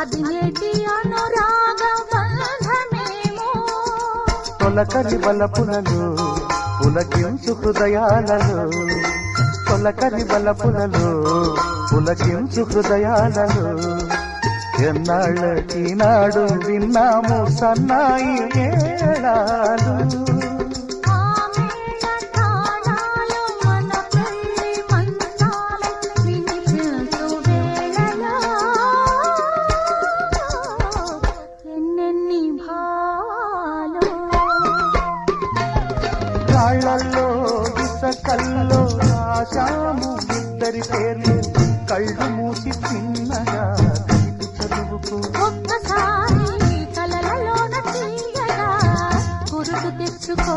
అది నేటి అనురాగ బంధమేమో. తొలకరి బలపులలో పులకించు హృదయాలలో. తొలకరి బలపునలు పులకించు హృదయాలలో. ఎన్నాళ్ళకి నాడు విన్నాము సన్నాయి మేళాలు రాళ్ళల్లో ఇసకల్లో రాశాము ఇద్దరి పేర్లు. కళ్ళు మూసి చిన్నగా చదువుకు. ఒక్కసారి కలలలోన తెచ్చుకో.